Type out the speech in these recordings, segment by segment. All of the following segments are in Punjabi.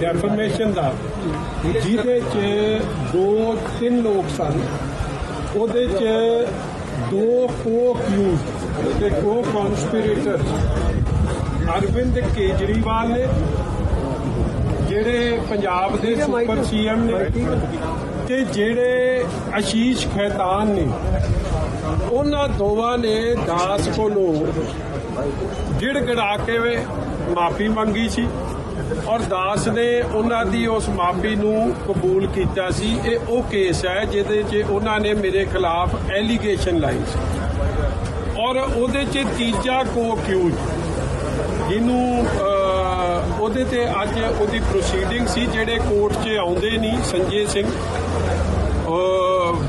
ਡੈਫਰਮੇਸ਼ਨ ਦਾ ਜਿਹਦੇ ਚ ਦੋ ਤਿੰਨ ਲੋਕ ਸਨ ਉਹਦੇ ਚ ਦੋ ਕੋ ਅਕਿਊਜ਼ ਤੇ ਕੋ ਕਨਸਪੀਰੇਟਰ ਅਰਵਿੰਦ ਕੇਜਰੀਵਾਲ ਨੇ ਜਿਹੜੇ ਪੰਜਾਬ ਦੇ ਸੁਪਰ ਸੀਐਮ ਨੇ ਤੇ ਜਿਹੜੇ ਆਸ਼ੀਸ਼ ਖੈਤਾਨ ਨੇ ਉਹਨਾਂ ਦੋਵਾਂ ਨੇ ਦਾਸ ਕੋਲੋਂ ਗਿੜਗੜਾ ਕੇ ਮਾਫੀ ਮੰਗੀ ਸੀ ਔਰ ਦਾਸ ਨੇ ਉਹਨਾਂ ਦੀ ਉਸ ਮਾਫੀ ਨੂੰ ਕਬੂਲ ਕੀਤਾ ਸੀ। ਇਹ ਉਹ ਕੇਸ ਹੈ ਜਿਹਦੇ 'ਚ ਉਹਨਾਂ ਨੇ ਮੇਰੇ ਖਿਲਾਫ ਐਲੀਗੇਸ਼ਨ ਲਾਈ ਸੀ। ਔਰ ਉਹਦੇ 'ਚ ਤੀਜਾ ਕੋ ਅਕਿਊਜ਼ ਜਿਹਨੂੰ ਉਹਦੇ ਤੇ ਅੱਜ ਉਹਦੀ ਪ੍ਰੋਸੀਡਿੰਗ ਸੀ ਜਿਹੜੇ ਕੋਰਟ 'ਚ ਆਉਂਦੇ ਨਹੀਂ ਸੰਜੇ ਸਿੰਘ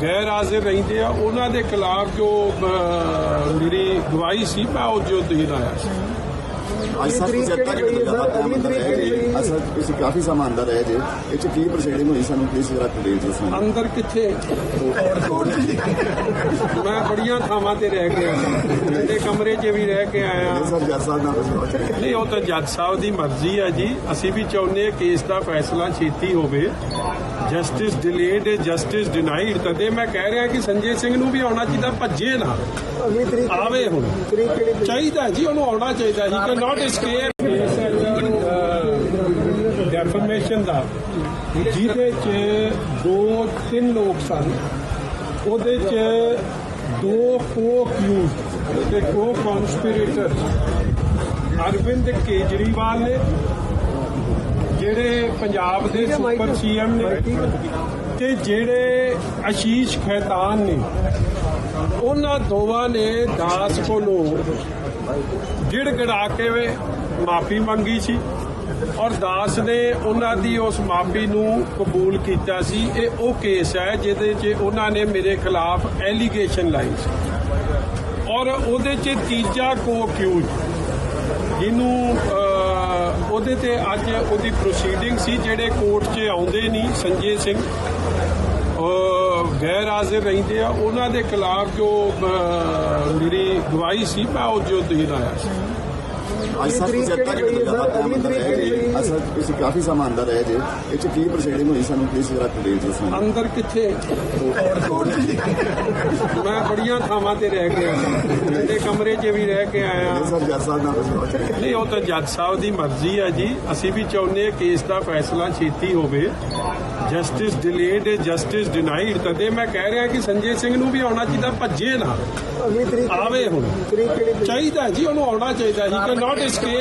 ਗੈਰ ਹਾਜ਼ਰ ਰਹਿੰਦੇ ਆ। ਉਹਨਾਂ ਦੇ ਖਿਲਾਫ ਜੋ ਅਹ, ਮੇਰੀ ਗਵਾਹੀ ਸੀ ਮੈਂ ਉਹ ਜੋ ਦੇਣ ਆਇਆ ਸੀ ਅੱਜ ਸਰ ਤਰੀਕ ਪ੍ਰੋਜੈਕਟਾਂ ਕਿਹੜੀ ਕਿਹੜੇ ਹੋਈ ਹੈ ਸਰ? ਜ਼ਿਆਦਾ ਅਗਲੀ ਤਰੀਕ ਕਿਹੜੀ ਹੋਈ ਹੈ? ਅੱਜ ਸਰ ਤੁਸੀਂ ਕਾਫੀ ਸਮਾਂ ਅੰਦਰ ਰਹੇ ਜੇ। ਇਹ ਚ ਕੀ ਪ੍ਰੋਸੀਡਿੰਗ ਹੋਈ ਸਾਨੂੰ? ਪਲੀਜ਼ ਜਰਾ ਡਿਟੇਲ ਦੱਸੋ। ਅੰਦਰ ਕਿੱਥੇ? ਮੈਂ ਬੜੀਆਂ ਥਾਵਾਂ ਤੇ ਰਹਿ ਕੇ ਆਇਆ। ਜਿਹੜੇ ਕਮਰੇ 'ਚ ਵੀ ਰਹਿ ਕੇ ਆਇਆ। ਇਹ ਸਰ ਜੱਜ ਸਾਹਿਬ ਨਾਲ ਤੁਸੀਂ ਨਹੀਂ ਉਹ ਤਾਂ ਜੱਜ ਸਾਹਿਬ ਦੀ ਮਰਜ਼ੀ ਹੈ ਜੀ। ਅਸੀਂ ਵੀ ਚਾਹੁੰਦੇ ਹਾਂ ਕੇਸ ਦਾ ਫੈਸਲਾ ਛੇਤੀ ਹੋਵੇ। ਜਸਟਿਸ ਡਿਲੇਡ ਜਸਟਿਸ ਡਿਨਾਈਡ ਤਦੇ ਮੈਂ ਕਹਿ ਰਿਹਾ ਕਿ ਸੰਜੇ ਸਿੰਘ ਨੂੰ ਵੀ ਆਉਣਾ ਚਾਹੀਦਾ ਭੱਜੇ ਨਾ। ਆਵੇ ਹੁਣ? ਚਾਹੀਦਾ ਜੀ ਉਹਨੂੰ ਆਉਣਾ ਚਾਹੀਦਾ ਹੀ escape ਕੇਸ ਹੈ ਡੈਫਰਮੇਸ਼ਨ ਦਾ ਜਿਹਦੇ ਚ ਦੋ ਤਿੰਨ ਲੋਕ ਸਨ ਉਹਦੇ ਚ ਦੋ ਕੋ ਅਕਿਊਜ਼ ਤੇ ਕੋ ਕਨਸਪੀਰੇਟਰ ਅਰਵਿੰਦ ਕੇਜਰੀਵਾਲ ਨੇ ਜਿਹੜੇ ਪੰਜਾਬ ਦੇ ਸੁਪਰ ਸੀਐਮ ਨੇ ਤੇ ਜਿਹੜੇ ਆਸ਼ੀਸ਼ ਖੈਤਾਨ ਨੇ ਉਹਨਾਂ ਦੋਵਾਂ ਨੇ ਦਾਸ ਕੋਲੋਂ ਗਿੜ ਗਿੜਗੜਾ ਕੇ ਮਾਫੀ ਮੰਗੀ ਸੀ ਔਰ ਦਾਸ ਨੇ ਉਹਨਾਂ ਦੀ ਉਸ ਮਾਫੀ ਨੂੰ ਕਬੂਲ ਕੀਤਾ ਸੀ। ਇਹ ਉਹ ਕੇਸ ਹੈ ਜਿਹਦੇ 'ਚ ਉਹਨਾਂ ਨੇ ਮੇਰੇ ਖਿਲਾਫ ਐਲੀਗੇਸ਼ਨ ਲਾਈ ਸੀ। ਔਰ ਉਹਦੇ 'ਚ ਤੀਜਾ ਕੋ ਅਕਿਊਜ਼ ਜਿਹਨੂੰ ਉਹਦੇ ਤੇ ਅੱਜ ਉਹਦੀ ਪ੍ਰੋਸੀਡਿੰਗ ਸੀ ਜਿਹੜੇ ਕੋਰਟ 'ਚ ਆਉਂਦੇ ਨਹੀਂ, ਸੰਜੇ ਸਿੰਘ। ਗੈਰ ਹਾਜ਼ਰ ਰਹਿੰਦੇ ਆ। ਉਹਨਾਂ ਦੇ ਖਿਲਾਫ ਜੋ ਜਿਹੜੀ ਗਵਾਹੀ ਸੀ ਮੈਂ ਉਹ ਜੋ ਦੇਣ ਆਇਆ ਸੀ। ਅੱਜ ਸਰ ਤਰੀਕ ਪ੍ਰੋਜੈਕਟਾਂ ਕਿਹੜੀ ਕਿਹੜੇ ਹੋਈ ਹੈ ਸਰ? ਜ਼ਿਆਦਾ ਅਗਲੀ ਤਰੀਕ ਕਿਹੜੀ ਹੋਈ ਹੈ? ਅੱਜ ਸਰ ਤੁਸੀਂ ਕਾਫੀ ਸਮਾਂ ਅੰਦਰ ਰਹੇ ਜੇ। ਇਹ ਚ ਕੀ ਪ੍ਰੋਸੀਡਿੰਗ ਹੋਈ ਸਾਨੂੰ? ਪਲੀਜ਼ ਜਰਾ ਡਿਟੇਲ ਦੱਸੋ। ਅੰਦਰ ਕਿੱਥੇ? ਮੈਂ ਬੜੀਆਂ ਥਾਵਾਂ ਤੇ ਰਹਿ ਕੇ ਆਇਆ। ਜਿਹੜੇ ਕਮਰੇ 'ਚ ਵੀ ਰਹਿ ਕੇ ਆਇਆ। ਇਹ ਸਰ ਜੱਜ ਸਾਹਿਬ ਨਾਲ ਤੁਸੀਂ ਨਹੀਂ ਉਹ ਤਾਂ ਜੱਜ ਸਾਹਿਬ ਦੀ ਮਰਜ਼ੀ ਹੈ ਜੀ। ਅਸੀਂ ਵੀ ਚਾਹੁੰਦੇ ਹਾਂ ਕੇਸ ਦਾ ਫੈਸਲਾ ਛੇਤੀ ਹੋਵੇ। ਜਸਟਿਸ ਡਿਲੇਡ ਜਸਟਿਸ ਡਿਨਾਈਡ ਤਦੇ ਮੈਂ ਕਹਿ ਰਿਹਾ ਕਿ ਸੰਜੇ ਸਿੰਘ ਨੂੰ ਵੀ ਆਉਣਾ ਚਾਹੀਦਾ ਭੱਜੇ ਨਾ। ਆਵੇ ਹੁਣ? ਚਾਹੀਦਾ ਜੀ ਉਹਨੂੰ ਆਉਣਾ ਚਾਹੀਦਾ ਹੀ not is clear.